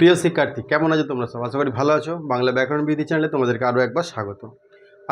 প্রিয় শিক্ষার্থী, কেমন আছো তোমরা? সব আশা করি ভালো আছো। বাংলা ব্যাকরণ বিধি চ্যানেলে তোমাদেরকে আরও একবার স্বাগত।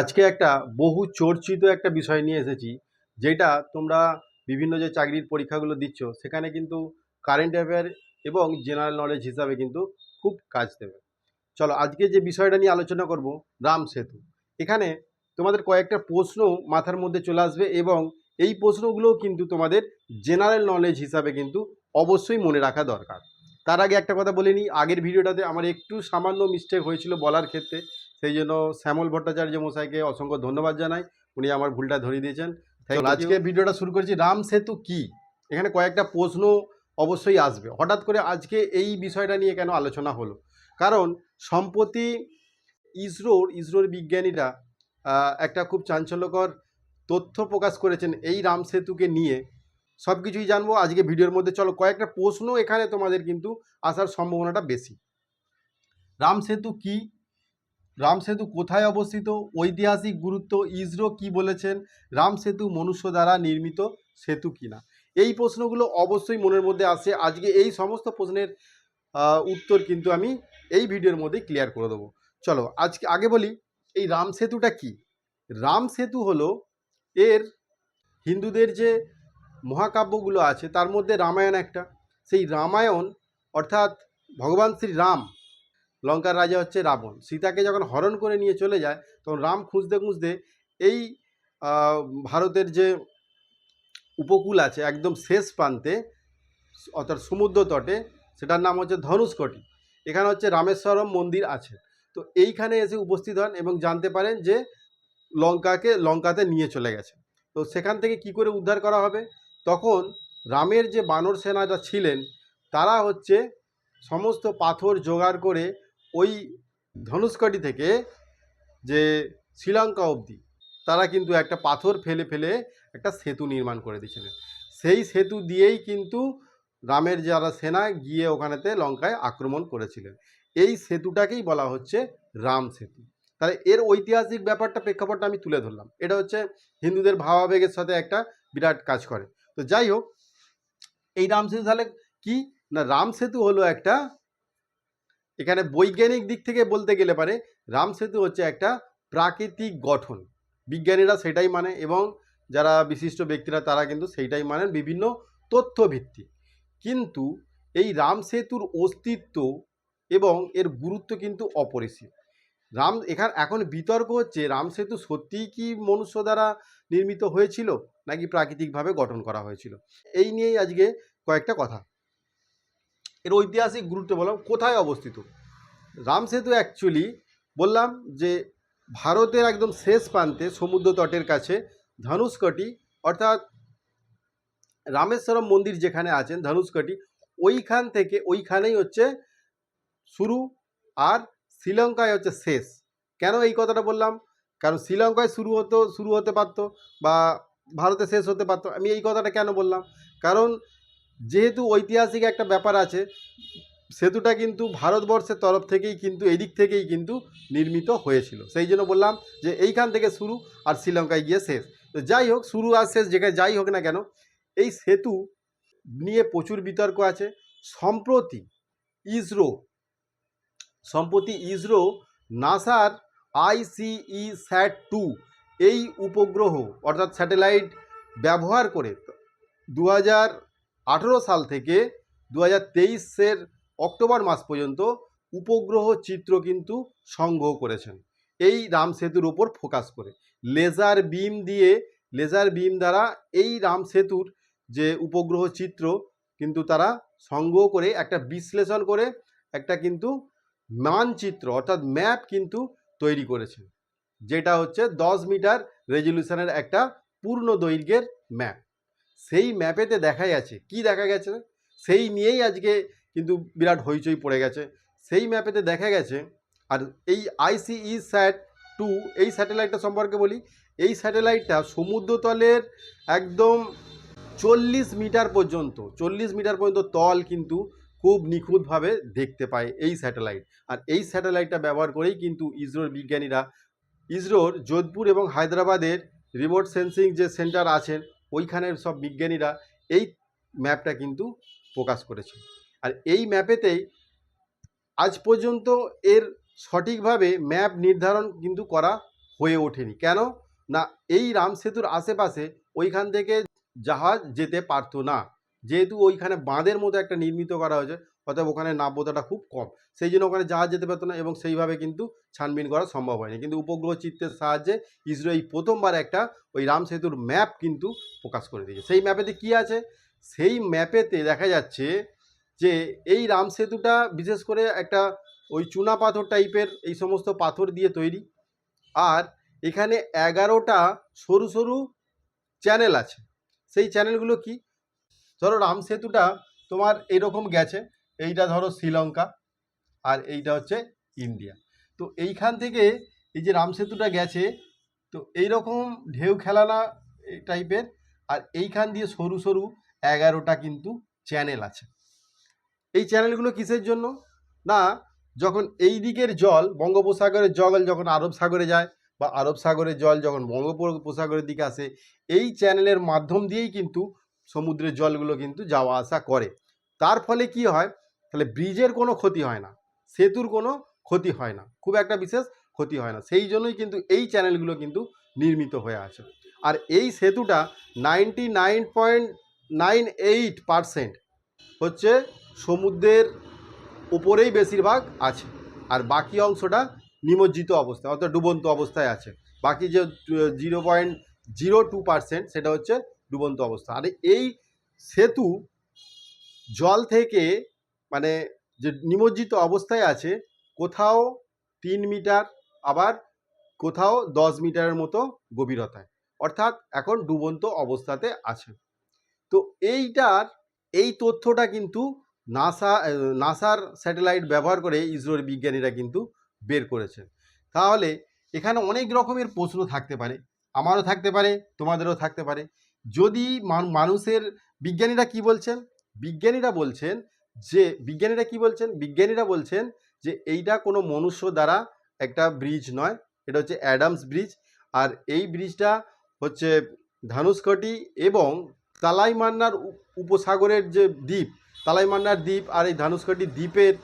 আজকে একটা বহু চর্চিত একটা বিষয় নিয়ে এসেছি, যেটা তোমরা বিভিন্ন যে চাকরির পরীক্ষাগুলো দিচ্ছ, সেখানে কিন্তু কারেন্ট অ্যাফেয়ার এবং জেনারেল নলেজ হিসাবে কিন্তু খুব কাজ দেবে। চলো, আজকে যে বিষয়টা নিয়ে আলোচনা করব, রাম সেতু। এখানে তোমাদের কয়েকটা প্রশ্ন মাথার মধ্যে চলে আসবে এবং এই প্রশ্নগুলোও কিন্তু তোমাদের জেনারেল নলেজ হিসাবে কিন্তু অবশ্যই মনে রাখা দরকার। তার আগে একটা কথা বলে নিই, আগের ভিডিওটাতে আমার একটু সামান্য মিস্টেক হয়েছিল বলার ক্ষেত্রে, সেই জন্য শ্যামল ভট্টাচার্য মশাইকে অসংখ্য ধন্যবাদ জানাই, উনি আমার ভুলটা ধরিয়ে দিয়েছেন। আজকে ভিডিওটা শুরু করছি, রাম সেতু কি? এখানে কয়েকটা প্রশ্ন অবশ্যই আসবে। হঠাৎ করে আজকে এই বিষয়টা নিয়ে কেন আলোচনা হলো? কারণ সম্প্রতি ইসরোর ইসরোর বিজ্ঞানীরা একটা খুব চাঞ্চল্যকর তথ্য প্রকাশ করেছেন এই রাম সেতুকে নিয়ে। সব কিছুই জানব। আজকে ভিডিওর মধ্যে চলো কয়েকটা প্রশ্ন এখানে তোমাদের কিন্তু আসার সম্ভাবনাটা বেশি। রাম সেতু কি? রাম সেতু কোথায় অবস্থিত? ঐতিহাসিক গুরুত্ব ইসরো কি বলেছেন? রাম সেতু মনুষ্য দ্বারা নির্মিত সেতু কিনা? এই প্রশ্নগুলো অবশ্যই মনের মধ্যে আসে। আজকে এই সমস্ত প্রশ্নের উত্তর কিন্তু আমি এই ভিডিওর মধ্যেই ক্লিয়ার করে দেবো। চলো আজকে আগে বলি, এই রাম সেতুটা কি? রাম সেতু হলো এর হিন্দুদের যে মহাকাব্যগুলো আছে, তার মধ্যে রামায়ণ একটা। সেই রামায়ণ, অর্থাৎ ভগবান শ্রী রাম, লঙ্কার রাজা হচ্ছে রাবণ। সীতাকে যখন হরণ করে নিয়ে চলে যায়, তখন রাম খুঁজতে খুঁজতে এই ভারতের যে উপকূল আছে, একদম শেষ প্রান্তে, অর্থাৎ সমুদ্র তটে, সেটার নাম হচ্ছে ধনুষ্কটি। এখানে হচ্ছে রামেশ্বরম মন্দির আছে। তো এইখানে এসে উপস্থিত হন এবং জানতে পারেন যে লঙ্কাকে, লঙ্কাতে নিয়ে চলে গেছে। তো সেখান থেকে কি করে উদ্ধার করা হবে? তখন রামের যে বানর সেনাটা ছিলেন, তারা হচ্ছে সমস্ত পাথর জোগাড় করে ওই ধনুষ্কটি থেকে যে শ্রীলঙ্কা অবধি তারা কিন্তু একটা পাথর ফেলে ফেলে একটা সেতু নির্মাণ করে দিয়েছিলেন। সেই সেতু দিয়েই কিন্তু রামের যারা সেনা গিয়ে ওখানেতে লঙ্কায় আক্রমণ করেছিলেন। এই সেতুটাকেই বলা হচ্ছে রাম সেতু। তাহলে এর ঐতিহাসিক ব্যাপারটা প্রেক্ষাপটটা আমি তুলে ধরলাম। এটা হচ্ছে হিন্দুদের ভাবাবেগের সাথে একটা বিরাট কাজ করে। তো যাই হোক এই রাম সেতু তাহলে কি? না, রাম সেতু হলো একটা, এখানে বৈজ্ঞানিক দিক থেকে বলতে গেলে পারে, রাম সেতু হচ্ছে একটা প্রাকৃতিক গঠন। বিজ্ঞানীরা সেটাই মানে এবং যারা বিশিষ্ট ব্যক্তিরা তারা কিন্তু সেইটাই মানেন বিভিন্ন তথ্য ভিত্তিক কিন্তু এই রাম সেতুর অস্তিত্ব এবং এর গুরুত্ব কিন্তু অপরিসীম। রাম, এখানে, এখন বিতর্ক হচ্ছে রাম সেতু সত্যিই কি মনুষ্য দ্বারা নির্মিত হয়েছিল? নাকি প্রাকৃতিকভাবে গঠন করা হয়েছিল? এই নিয়েই আজকে কয়েকটা কথা। এর ঐতিহাসিক গুরুত্ব বললাম কোথায় অবস্থিত? রামসেতু অ্যাকচুয়ালি বললাম যে, ভারতের একদম শেষ প্রান্তে সমুদ্র তটের কাছে ধনুষ্কটি, অর্থাৎ রামেশ্বরম মন্দির যেখানে আছেন ধনুষ্কটি, ওইখান থেকে ওইখানেই হচ্ছে শুরু আর শ্রীলঙ্কায় হচ্ছে শেষ। কেন এই কথাটা বললাম? কারণ শ্রীলঙ্কায় শুরু হতো, শুরু হতে পারতো বা ভারতে শেষ হতে পারতো আমি এই কথাটা কেন বললাম? কারণ যেহেতু ঐতিহাসিক একটা ব্যাপার আছে, সেতুটা কিন্তু ভারতবর্ষের তরফ থেকেই কিন্তু, এদিক থেকেই কিন্তু নির্মিত হয়েছিল। সেই জন্য বললাম যে এইখান থেকে শুরু আর শ্রীলঙ্কায় গিয়ে শেষ। তো যাই হোক, শুরু আর শেষ যেখানে যাই হোক না কেন, এই সেতু নিয়ে প্রচুর বিতর্ক আছে। সম্প্রতি ইসরো সম্প্রতি ইসরো, নাসার আইসিই স্যাট টু এই উপগ্রহ অর্থাৎ স্যাটেলাইট ব্যবহার করে দু সাল থেকে দু হাজার তেইশের অক্টোবর মাস পর্যন্ত উপগ্রহ চিত্র কিন্তু সংগ্রহ করেছেন। এই রাম সেতুর ওপর ফোকাস করে। লেজার বিম দিয়ে, লেজার বিম দ্বারা এই রাম সেতুর যে উপগ্রহ চিত্র কিন্তু তারা সংগ্রহ করে, একটা বিশ্লেষণ করে, একটা কিন্তু মানচিত্র অর্থাৎ ম্যাপ কিন্তু তৈরি করেছে যেটা হচ্ছে দশ মিটার রেজলিউশনের একটা পূর্ণ দৈর্ঘ্যের ম্যাপ। সেই ম্যাপেতে দেখা গেছে কি দেখা গেছে? সেই নিয়েই আজকে কিন্তু বিরাট হইচই পড়ে গেছে। সেই ম্যাপেতে দেখা গেছে, আর এই আইসিই স্যাট টু, এই স্যাটেলাইটটা সম্পর্কে বলি, এই স্যাটেলাইটটা সমুদ্রতলের একদম চল্লিশ মিটার পর্যন্ত, চল্লিশ মিটার পর্যন্ত তল কিন্তু খুব নিখুঁতভাবে দেখতে পায় এই স্যাটেলাইট। আর এই স্যাটেলাইটটা ব্যবহার করেই কিন্তু ইসরোর বিজ্ঞানীরা ইসরোর, যোধপুর এবং হায়দ্রাবাদের রিমোট সেন্সিং যে সেন্টার আছেন, ওইখানের সব বিজ্ঞানীরা এই ম্যাপটা কিন্তু প্রকাশ করেছে আর এই ম্যাপেতেই আজ পর্যন্ত এর সঠিকভাবে ম্যাপ নির্ধারণ কিন্তু করা হয়ে ওঠেনি। কেন? না, এই রাম সেতুর আশেপাশে ওইখান থেকে জাহাজ যেতে পারতো না। যেহেতু ওইখানে বাঁধের মতো একটা নির্মিত করা হয়েছে অতএব ওখানে নাব্যতাটা খুব কম। সেই জন্য ওখানে জাহাজ যেতে পারতো না এবং সেইভাবে কিন্তু ছানবিন করা সম্ভব হয়নি। কিন্তু উপগ্রহ চিত্রের সাহায্যে ইসরো এই প্রথমবার একটা ওই রাম সেতুর ম্যাপ কিন্তু প্রকাশ করে দিয়েছে। সেই ম্যাপেতে কি আছে? সেই ম্যাপেতে দেখা যাচ্ছে যে এই রাম সেতুটা বিশেষ করে একটা ওই চুনা পাথর টাইপের এই সমস্ত পাথর দিয়ে তৈরি। আর এখানে এগারোটা সরু সরু চ্যানেল আছে। সেই চ্যানেলগুলো কি? ধরো রাম সেতুটা তোমার এরকম গেছে। এইটা ধরো শ্রীলঙ্কা আর এইটা হচ্ছে ইন্ডিয়া। তো এইখান থেকে এই যে রাম সেতুটা গেছে, তো এইরকম ঢেউ খেলানা টাইপের আর এইখান দিয়ে সরু সরু এগারোটা কিন্তু চ্যানেল আছে। এই চ্যানেলগুলো কিসের জন্য? না, যখন এই দিকের জল, বঙ্গোপসাগরের জল যখন আরব সাগরে যায় বা আরব সাগরের জল যখন বঙ্গোপসাগরের দিকে আসে, এই চ্যানেলের মাধ্যম দিয়েই কিন্তু সমুদ্রের জলগুলো কিন্তু যাওয়া আসা করে। তার ফলে কি হয়? তাহলে ব্রিজের কোনো ক্ষতি হয় না, সেতুর কোনো ক্ষতি হয় না, খুব একটা বিশেষ ক্ষতি হয় না। সেই জন্যই কিন্তু এই চ্যানেলগুলো কিন্তু নির্মিত হয়ে আছে। আর এই সেতুটা ninety nine point nine eight percent হচ্ছে সমুদ্রের উপরেই বেশিরভাগ আছে, আর বাকি অংশটা নিমজ্জিত অবস্থায়, অর্থাৎ ডুবন্ত অবস্থায় আছে। বাকি যে zero point zero two percent সেটা হচ্ছে ডুবন্ত অবস্থা। আর এই সেতু জল থেকে মানে যে নিমজ্জিত অবস্থায় আছে, কোথাও তিন মিটার আবার কোথাও দশ মিটারের মতো গভীরতায়। অর্থাৎ এখন ডুবন্ত অবস্থাতে আছে। তো এইটার, এই তথ্যটা কিন্তু নাসা নাসার স্যাটেলাইট ব্যবহার করে ইসরোর বিজ্ঞানীরা কিন্তু বের করেছে তাহলে এখানে অনেক রকমের প্রশ্ন থাকতে পারে। আমারও থাকতে পারে, তোমাদেরও থাকতে পারে। যদি মানুষের, বিজ্ঞানীরা কি বলছেন? বিজ্ঞানীরা বলছেন যে বিজ্ঞানীরা কি বলছেন? বিজ্ঞানীরা বলছেন যে এইটা কোনো মনুষ্য দ্বারা একটা ব্রিজ নয়। এটা হচ্ছে অ্যাডামস ব্রিজ আর এই ব্রিজটা হচ্ছে ধানুষকটি এবং তালাইমান্নার উপ- উপসাগরের যে দ্বীপ, তালাইমান্নার দ্বীপ আর এই ধানুষকটি দ্বীপের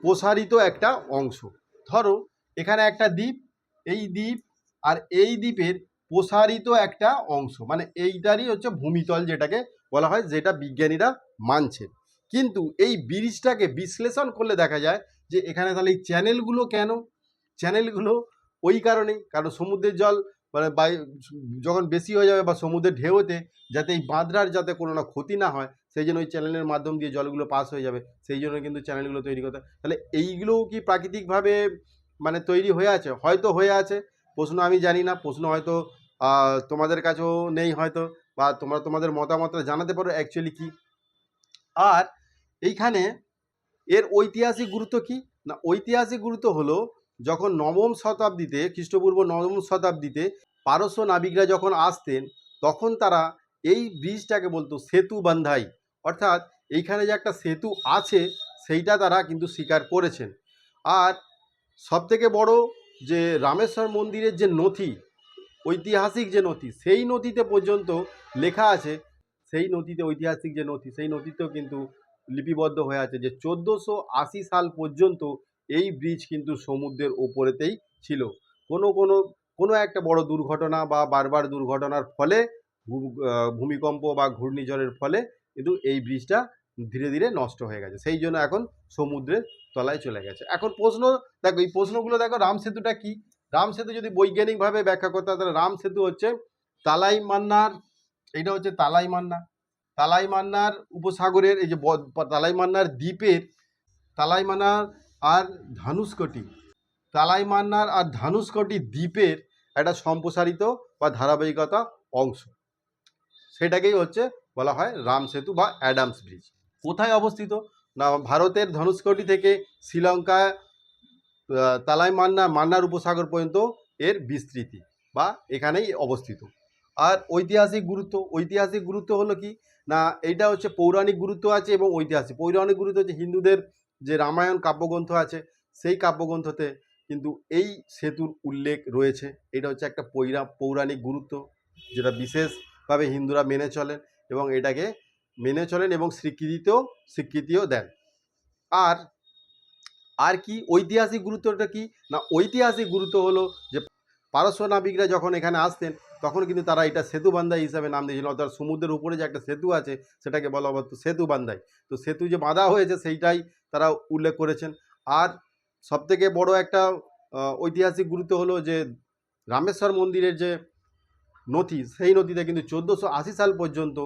প্রসারিত একটা অংশ। ধরো এখানে একটা দ্বীপ, এই দ্বীপ আর এই দ্বীপের প্রসারিত একটা অংশ। মানে এইটারই হচ্ছে ভূমিতল যেটাকে বলা হয়, যেটা বিজ্ঞানীরা মানছেন। কিন্তু এই ব্রিজটাকে বিশ্লেষণ করলে দেখা যায় যে এখানে তাহলে এই চ্যানেলগুলো কেন? চ্যানেলগুলো ওই কারণেই, কারণ সমুদ্রের জল মানে বাই যখন বেশি হয়ে যাবে বা সমুদ্রের ঢেউতে যাতে এই বাঁধরার যাতে কোনো না ক্ষতি না হয়, সেই জন্য ওই চ্যানেলের মাধ্যম দিয়ে জলগুলো পাস হয়ে যাবে, সেই জন্য কিন্তু চ্যানেলগুলো তৈরি করতে। তাহলে এইগুলোও কি প্রাকৃতিকভাবে মানে তৈরি হয়ে আছে? হয়তো হয়ে আছে, প্রশ্ন আমি জানি না, প্রশ্ন হয়তো তোমাদের কাছেও নেই হয়তো, বা তোমরা তোমাদের মতামতটা জানাতে পারো অ্যাকচুয়ালি কি। আর এইখানে এর ঐতিহাসিক গুরুত্ব কি? না, ঐতিহাসিক গুরুত্ব হলো যখন নবম শতাব্দীতে, খ্রিস্টপূর্ব নবম শতাব্দীতে পারস্য নাবিকরা যখন আসতেন, তখন তারা এই ব্রিজটাকে বলতো সেতু বান্ধাই। অর্থাৎ এইখানে যে একটা সেতু আছে, সেইটা তারা কিন্তু স্বীকার করেছেন। আর সবথেকে বড় যে রামেশ্বর মন্দিরের যে নথি, ঐতিহাসিক যে নথি, সেই নথিতে পর্যন্ত লেখা আছে, সেই নথিতে ঐতিহাসিক যে নথি, সেই নথিতেও কিন্তু লিপিবদ্ধ হয়ে আছে যে চোদ্দোশো আশি সাল পর্যন্ত এই ব্রিজ কিন্তু সমুদ্রের ওপরেতেই ছিল। কোনো কোনো কোনো একটা বড় দুর্ঘটনা বা বারবার দুর্ঘটনার ফলে ভূমিকম্প বা ঘূর্ণিঝড়ের ফলে কিন্তু এই ব্রিজটা ধীরে ধীরে নষ্ট হয়ে গেছে। সেই জন্য এখন সমুদ্রের তলায় চলে গেছে। এখন প্রশ্ন, দেখো এই প্রশ্নগুলো দেখো রাম সেতুটা কি? রাম সেতু যদি বৈজ্ঞানিকভাবে ব্যাখ্যা করতে হয়, তাহলে রাম সেতু হচ্ছে তালাই মান্নার, এটা হচ্ছে তালাই মান্না। তালাই মান্নার উপসাগরের এই যে ব- তালাই মান্নার দ্বীপের তালাইমান্নার আর ধানুষকটি তালাইমান্নার আর ধানুষকটি দ্বীপের একটা সম্প্রসারিত বা ধারাবাহিকতা অংশ। সেটাকেই হচ্ছে বলা হয় রাম সেতু বা অ্যাডামস ব্রিজ। কোথায় অবস্থিত? না ভারতের ধনুষকোটি থেকে শ্রীলঙ্কা আহ, তালাই মান্না মান্নার উপসাগর পর্যন্ত এর বিস্তৃতি বা এখানেই অবস্থিত। আর ঐতিহাসিক গুরুত্ব ঐতিহাসিক গুরুত্ব হলো কি? না, এইটা হচ্ছে পৌরাণিক গুরুত্ব আছে এবং ঐতিহাসিক। পৌরাণিক গুরুত্ব হচ্ছে হিন্দুদের যে রামায়ণ কাব্যগ্রন্থ আছে, সেই কাব্যগ্রন্থতে কিন্তু এই সেতুর উল্লেখ রয়েছে। এটা হচ্ছে একটা পৈরা, পৌরাণিক গুরুত্ব, যেটা বিশেষভাবে হিন্দুরা মেনে চলেন এবং এটাকে মেনে চলেন এবং স্বীকৃতিও স্বীকৃতিও দেন। আর আর কি ঐতিহাসিক গুরুত্বটা কি? না, ঐতিহাসিক গুরুত্ব হলো যে পারস্য নাবিকরা যখন এখানে আসতেন তখন কিন্তু তারা এটা সেতু বান্ধাই হিসাবে নাম দিয়েছিল। অর্থাৎ সমুদ্রের উপরে যে একটা সেতু আছে, সেটাকে বলা হতো সেতু বান্ধাই তো সেতু যে বাঁধা হয়েছে, সেইটাই তারা উল্লেখ করেছেন। আর সবথেকে বড় একটা ঐতিহাসিক গুরুত্ব হলো যে রামেশ্বর মন্দিরের যে নথি, সেই নথিতে কিন্তু চোদ্দোশো আশি সাল পর্যন্ত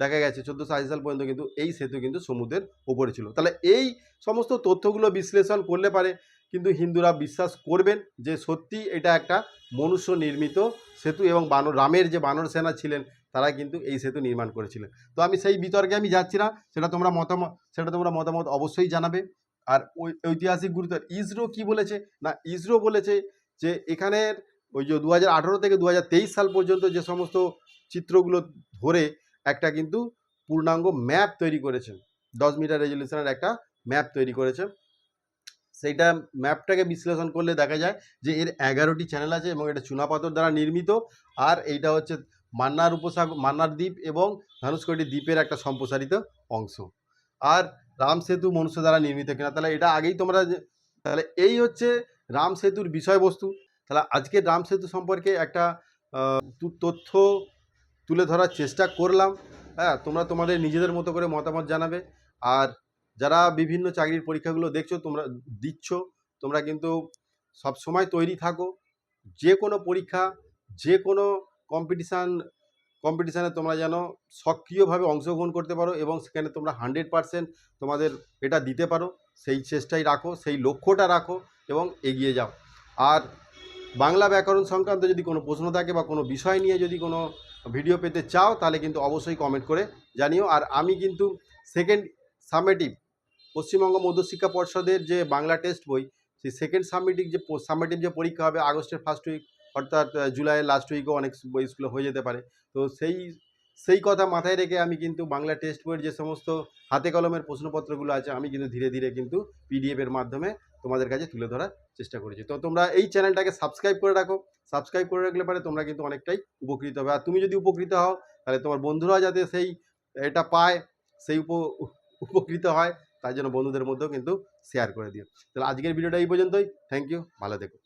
দেখা গেছে, চোদ্দোশো আশি সাল পর্যন্ত কিন্তু এই সেতু কিন্তু সমুদ্রের ওপরে ছিল। তাহলে এই সমস্ত তথ্যগুলো বিশ্লেষণ করলে পারে কিন্তু হিন্দুরা বিশ্বাস করবেন যে সত্যি এটা একটা মনুষ্য নির্মিত সেতু এবং বানর, রামের যে বানর সেনা ছিলেন, তারা কিন্তু এই সেতু নির্মাণ করেছিলেন। তো আমি সেই বিতর্কে আমি যাচ্ছি না, সেটা তোমরা মতামত, সেটা তোমরা মতামত অবশ্যই জানাবে। আর ওই ঐতিহাসিক গুরুত্ব ইসরো কি বলেছে? না, ইসরো বলেছে যে এখানের ওই যে দু হাজার আঠারো থেকে দু হাজার তেইশ সাল পর্যন্ত যে সমস্ত চিত্রগুলো ধরে একটা কিন্তু পূর্ণাঙ্গ ম্যাপ তৈরি করেছেন। দশ মিটার রেজলিউশনের একটা ম্যাপ তৈরি করেছে সেইটা ম্যাপটাকে বিশ্লেষণ করলে দেখা যায় যে এর এগারোটি চ্যানেল আছে এবং এটা চুনাপাথর দ্বারা নির্মিত। আর এইটা হচ্ছে মান্নার উপসাগর মান্নার দ্বীপ এবং ধনুষ্কটি দ্বীপের একটা সম্প্রসারিত অংশ। আর রাম সেতু মনুষ্য দ্বারা নির্মিত কিনা, তাহলে এটা আগেই তোমরা তাহলে এই হচ্ছে রাম সেতুর বিষয়বস্তু। তাহলে আজকে রাম সেতু সম্পর্কে একটা তথ্য তুলে ধরার চেষ্টা করলাম। হ্যাঁ তোমরা তোমাদের নিজেদের মতো করে মতামত জানাবে। আর যারা বিভিন্ন চাকরির পরীক্ষাগুলো দেখছ, তোমরা দিচ্ছ, তোমরা কিন্তু সব সময় তৈরি থাকো। যে কোনো পরীক্ষা, যে কোনো কম্পিটিশান কম্পিটিশানে তোমরা যেন সক্রিয়ভাবে অংশগ্রহণ করতে পারো এবং সেখানে তোমরা হান্ড্রেড পারসেন্ট তোমাদের এটা দিতে পারো। সেই চেষ্টাই রাখো, সেই লক্ষ্যটা রাখো এবং এগিয়ে যাও। আর বাংলা ব্যাকরণ সংক্রান্ত যদি কোনো প্রশ্ন থাকে বা কোনো বিষয় নিয়ে যদি কোনো ভিডিও পেতে চাও, তাহলে কিন্তু অবশ্যই কমেন্ট করে জানিও। আর আমি কিন্তু সেকেন্ড সামেটিভ পশ্চিমবঙ্গ মধ্যশিক্ষা পর্ষদের যে বাংলা টেস্ট বই, সেই সেকেন্ড সাবমিটিভ যে সাবমিটিভ যে পরীক্ষা হবে আগস্টের ফার্স্ট উইক অর্থাৎ জুলাইয়ের লাস্ট উইকও অনেক বই স্কুলে হয়ে যেতে পারে। তো সেই সেই কথা মাথায় রেখে আমি কিন্তু বাংলা টেস্ট বইয়ের যে সমস্ত হাতে কলমের প্রশ্নপত্রগুলো আছে, আমি কিন্তু ধীরে ধীরে কিন্তু পিডিএফ এর মাধ্যমে তোমাদের কাছে তুলে ধরার চেষ্টা করেছি। তো তোমরা এই চ্যানেলটাকে সাবস্ক্রাইব করে রাখো। সাবস্ক্রাইব করে রাখলে পারে তোমরা কিন্তু অনেকটাই উপকৃত হবে। আর তুমি যদি উপকৃত হও, তাহলে তোমার বন্ধুরা যাতে সেই, এটা পায়, সেই উপ, উপকৃত হয়। তার জন্য বন্ধুদের মধ্যেও কিন্তু শেয়ার করে দিও। তাহলে আজকের ভিডিওটা এই পর্যন্তই। থ্যাংক ইউ ভালো থেকো।